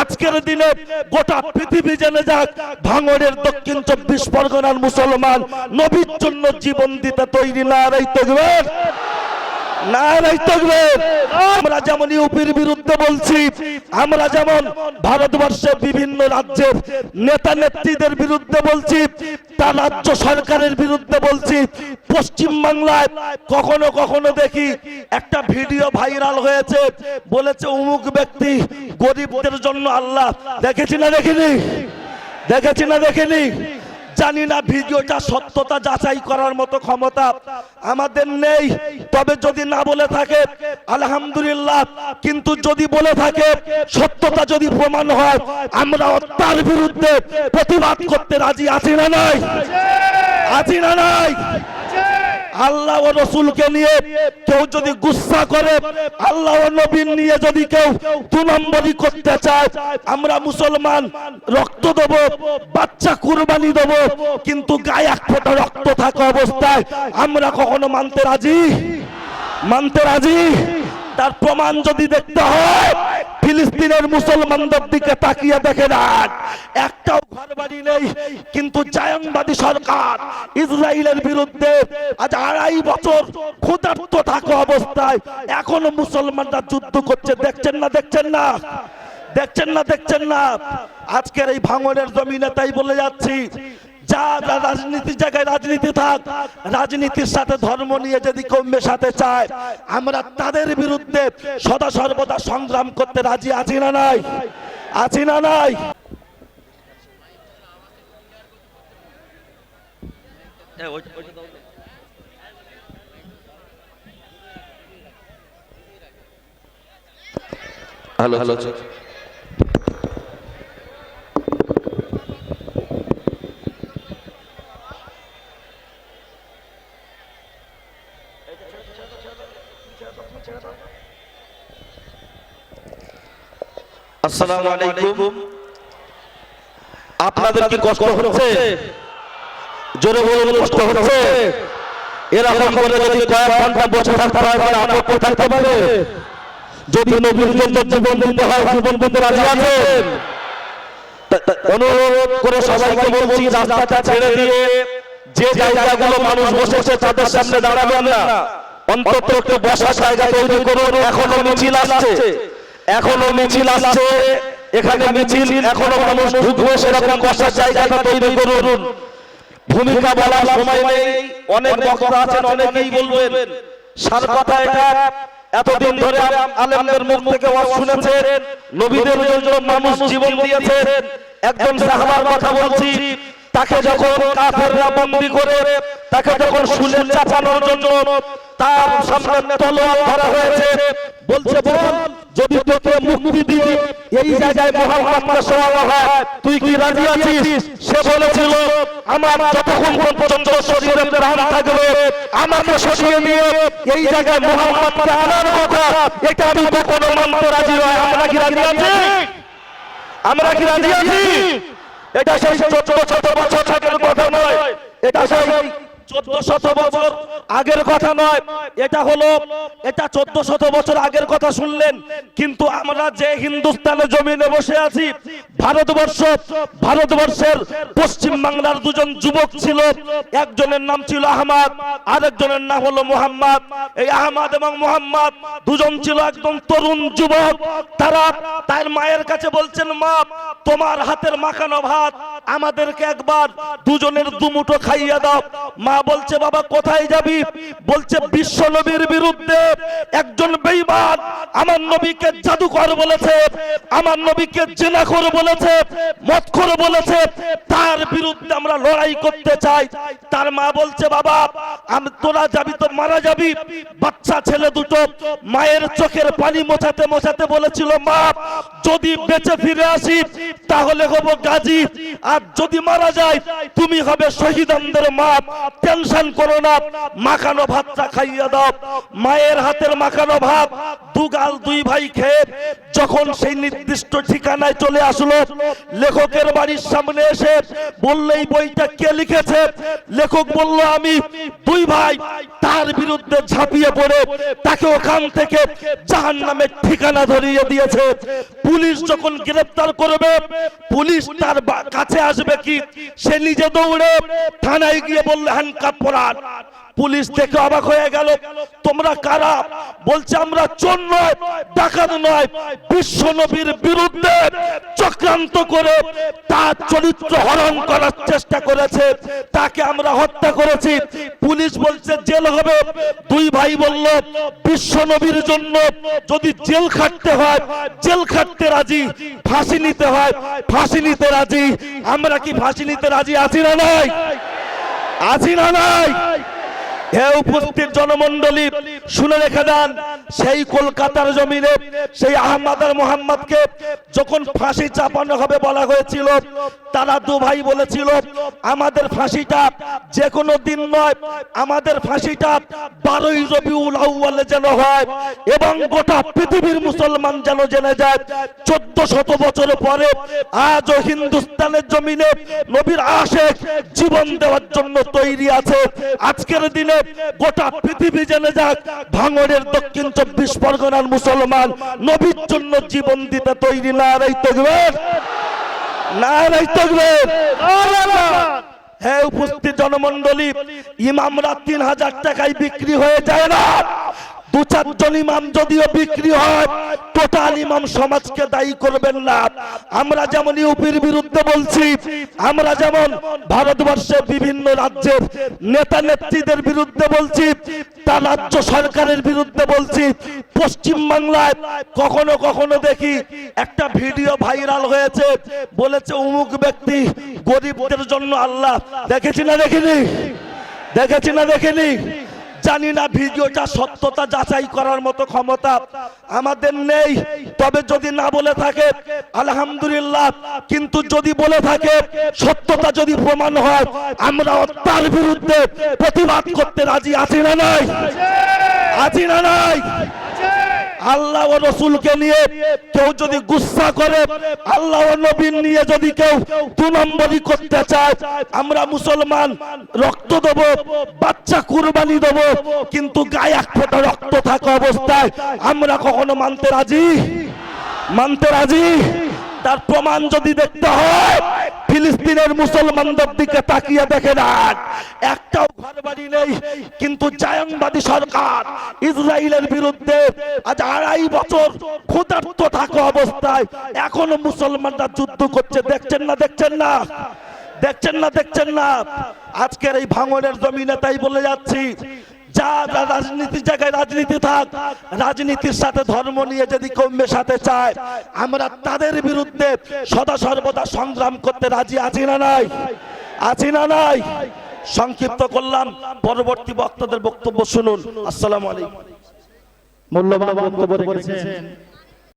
আজকের দিনে গোটা পৃথিবী জেনে যাক ভাঙড়ের দক্ষিণ চব্বিশ পরগনার মুসলমান নবীর জন্য জীবন দিতে তৈরি না রাই তকবের নারাই তকবীর। আমরা যেমন ইউপির বিরুদ্ধে বলছি, আমরা যেমন ভারতবর্ষের বিভিন্ন রাজ্যের নেতা, নেত্রীদের বিরুদ্ধে বলছি তার রাজ্য সরকারের বিরুদ্ধে বলছি। পশ্চিম বাংলায় কখনো কখনো দেখি একটা ভিডিও ভাইরাল হয়েছে, বলেছে অমুক ব্যক্তি গরিবদের জন্য আল্লাহ। দেখেছি না দেখিনি? দেখেছি না দেখিনি? জানি না ভিডিওটা সত্যতা যাচাই করার মতো ক্ষমতা আমাদের নেই। তবে যদি না বলে থাকে, আলহামদুলিল্লাহ। কিন্তু যদি বলে থাকে, সত্যতা যদি প্রমাণ হয়, আমরা তার বিরুদ্ধে প্রতিবাদ করতে রাজি আছি না নাই? আছি না নাই? আল্লাহ ও রসুলকে নিয়ে কেউ যদি গুসা করে, আল্লাহ ও নবীন নিয়ে যদি কেউ দু নম্বরই করতে চায়, আমরা মুসলমান রক্ত দেব, বাচ্চা কুরবানি দেব, কিন্তু গায়ে এক ফোঁটা রক্ত থাকা অবস্থায় আমরা কখনো মানতে রাজি? মানতে রাজি? তার প্রমাণ যদি দেখতে হয় ফিলিস্তিনের মুসলমানদের দিকে তাকিয়ে দেখে রাখ একটাও ঘর বাড়ি নেই, কিন্তু জায়ংবাদী সরকার ইসরায়েলের বিরুদ্ধে আজ আড়াই বছর ক্ষুধার্ত থাকা অবস্থায় এখনও মুসলমানরা যুদ্ধ করছে। দেখছেন না দেখছেন না? দেখছেন না দেখছেন না? আজকের এই ভাঙনের জমিনে তাই বলে যাচ্ছি যা রাজনীতির জায়গায় রাজনীতি থাক রাজনীতির সাথে ধর্ম নিয়ে যদি কেউ মেশাতে চায় আমরা তাদের বিরুদ্ধে সদা সর্বদা সংগ্রাম করতে রাজি আছি না নাই? আছি না নাই? হ্যালো হ্যালো আসসালামু আলাইকুম। আপনাদের কি কষ্ট হচ্ছে? জোরে বলুন কষ্ট হচ্ছে? এরকম করে যদি কয়েক ঘণ্টা বসে থাকতে হয় তাহলে আপত্তি থাকতে পারে যদি নবীর জন্য জীবন দিতে হয় জীবন দিতে রাজি আছেন? অনুরোধ করে সবাইকে বলছি রাস্তাটা ছেড়ে দিয়ে যে জায়গাগুলো মানুষ বসেছে তাদের সামনে দাঁড়াবেন না। অন্তত একটু বসার জায়গা তৈরি করুন এখনও মিছিল আসছে। এখনও মিছিল আসছে। এখানে মিছিল, এখনও মানুষ ঢুকবে, সেরকম বসার জায়গাটা তৈরি করুন। ভূমিকা বলার সময় নেই, অনেক বক্তা আছেন, অনেকেই বলবেন, সার কথা এটা। এতদিন ধরে আলেমদের মুখ থেকে ওয়াজ শুনেছেন, নবীদের জন্য মানুষ জীবন দিয়েছেন। একজন সাহাবার কথা বলছি, তাকে যখন কাফেররা বন্দী করে, তাকে যখন শুলে চাচানোর জন্য তার সামনে তলোয়ার ধরা হয়েছে, বলছে বল যদি তোকে মুক্তি দিয়ে এই জায়গায় মোহাম্মদকে শোয়ানো হয়, তুই কি রাজি আছিস? সে বলেছিল, আমার যতক্ষণ পর্যন্ত শরীরে প্রাণ থাকবে, আমাকে সরিয়ে নিয়ে এই জায়গায় মোহাম্মদকে আনার কথা, এটা আমি কখনো মানতে রাজি নয় আমরা কি রাজি আছি? আমরা কি রাজি আছি? এটা সেই চোদ্দ শত বছর আগের কথা নয়। এটা সেই চোদ্দ শত আগের কথা নয়, এটা হলো, এটা চোদ্দ শত বছর আগের কথা শুনলেন, কিন্তু আমরা যে হিন্দুস্তানের জমিনে বসে আছি, ভারতবর্ষ, ভারতবর্ষের পশ্চিম বাংলার দুজন যুবক ছিল, একজনের নাম ছিল আহমাদ, আরেকজনের নাম হলো মোহাম্মদ। এই আহমাদ এবং মোহাম্মদ দুজন ছিল একদম তরুণ যুবক, তারা তার মায়ের কাছে বলছেন, মা, তোমার হাতের মাখানো ভাত আমাদেরকে একবার দুজনের দুমুঠো খাইয়ে দাও। মা বলছে, বাবা, কোথায় যাবি? বলছে, বিশ্ব নবীর বিরুদ্ধে একজন বেঈমান আমার নবীকে জাদুকর বলেছে, আমার নবীকে জেনাখোর বলেছে, মদখোর বলেছে। তার বিরুদ্ধে আমরা লড়াই করতে চাই। তার মা বলছে, বাবা, আমি তোরা যাবি তো মারা যাবি। বাচ্চা, ছেলে দুটো মায়ের চোখের পানি মোছাতে মোছাতে বলেছিল, মা, যদি বেঁচে ফিরে আসি, তাহলে হব গাজী। আর যদি মারা যায়, তুমি হবে শহীদানদের মা। টেনশন করো না। মাখানো ভাতটা খাইয়ে দাও। মায়ের হাতের মাখানো ভাত দুগাল দুই ভাই খেয়ে যখন সেই নির্দিষ্ট ঠিকানায় চলে আসলো, লেখকের বাড়ির সামনে এসে বলল এই বইটা কে লিখেছে? লেখক বলল, আমি দুই ভাই, তার বিরুদ্ধে ঝাঁপিয়ে পড়ে, তাকে ওখান থেকে জাহান নামের ঠিকানা ধরিয়ে দিয়েছে। পুলিশ যখন গ্রেফতার করবে, পুলিশ তার কাছে আসবে কি? সে নিজে দৌড়ে থানায় গিয়ে বললে পরান পুলিশ দেখে অবাক হয়ে গেল, তোমরা কারা? বলছে, আমরা চোর নয়, ডাকাত নয়, বিশ্ব নবীর বিরুদ্ধে চক্রান্ত করে তার চরিত্র হরণ করার চেষ্টা করেছে, তাকে আমরা হত্যা করেছি। পুলিশ বলছে, জেল হবে। দুই ভাই বলল, বিশ্ব নবীর জন্য যদি জেল খাটতে হয়, জেল খাটতে রাজি, ফাঁসি নিতে হয়, ফাঁসি নিতে রাজি। আমরা কি ফাঁসি নিতে রাজি আছি না নাই? আছি না নাই। হে উপস্থিত জনমণ্ডলী শুনে রেখে দেন। সেই কলকাতার জমিনে, সেই আহমদ আর মোহাম্মদকে যখন ফাঁসি চাপানো হবে বলা হয়েছিল, তারা দু ভাই বলেছিল, আমাদের ফাঁসিটা যে কোনো দিন নয়, আমাদের ফাঁসিটা বারোই রবিউল আউ্বালে যেন হয় এবং গোটা পৃথিবীর মুসলমান যেন জেনে যায়, চোদ্দ শত বছর পরে আজও হিন্দুস্তানের জমিনে নবীর আশেক জীবন দেওয়ার জন্য তৈরি আছে। আজকের দিনে গোটা পৃথিবী জেনে যাক, ভাঙড়ের দক্ষিণ চব্বিশ পরগনার মুসলমান, নবীর জন্য জীবন দিতে তৈরি না রাই তকবের। না রাই তকবের। হ্যাঁ উপস্থিত জনমন্ডলী ইমামরা তিন হাজার টাকায় বিক্রি হয়ে যায় না। দু চারজন ইমাম যদিও বিক্রি হয়, টোটাল ইমাম সমাজকে দায়ী করবেন না। আমরা যেমন ইউপির বিরুদ্ধে বলছি, আমরা যেমন ভারতবর্ষের বিভিন্ন রাজ্যের নেতা নেত্রীদের বিরুদ্ধে বলছি তার রাজ্য সরকারের বিরুদ্ধে বলছি, পশ্চিম বাংলায় কখনো কখনো দেখি একটা ভিডিও ভাইরাল হয়েছে, বলেছে অমুক ব্যক্তি গরিবদের জন্য আল্লাহ, দেখেছি না দেখিনি? দেখেছি না দেখিনি? জানি না ভিডিওটা সত্যতা যাচাই করার মতো ক্ষমতা আমাদের নেই। তবে যদি না বলে থাকে, আলহামদুলিল্লাহ। কিন্তু যদি বলে থাকে, সত্যতা যদি প্রমাণ হয় আমরা তার বিরুদ্ধে প্রতিবাদ করতে রাজি আছি না নাই? আছি না নাই? আল্লাহ ও রসুলকে নিয়ে কেউ যদি গুসা করে, আল্লাহ নবীন নিয়ে যদি কেউ দু নম্বরই করতে চায়, আমরা মুসলমান রক্ত দেব, বাচ্চা কুরবানি দেব, কিন্তু গায়ে এক ফোঁটা রক্ত থাকা অবস্থায় আমরা কখনো মানতে রাজি? মানতে রাজি? তার প্রমাণ যদি দেখতে হয় ফিলিস্তিনের মুসলমানদের দিকে তাকিয়ে দেখে দেন, একটাও ঘর বাড়ি নেই, কিন্তু জায়নবাদী সরকার ইসরায়েলের বিরুদ্ধে আজ আড়াই বছর ক্ষুধার্ত থাকা অবস্থায় এখনও মুসলমানরা যুদ্ধ করছে। দেখছেন না দেখছেন না? দেখছেন না দেখছেন না? আজকের এই ভাঙনের জমিনে তাই বলে যাচ্ছি যা রাজনীতির জায়গায় রাজনীতি থাক। রাজনীতির সাথে ধর্ম নিয়ে যদি কেউ সাথে চায়, আমরা তাদের বিরুদ্ধে সদা সর্বদা সংগ্রাম করতে রাজি আছি না নাই? আছি না নাই? সংক্ষিপ্ত করলাম, পরবর্তী বক্তাদের বক্তব্য শুনুন। আসসালামু আলাইকুম। মূল্যবান বক্তব্য রেখেছেন।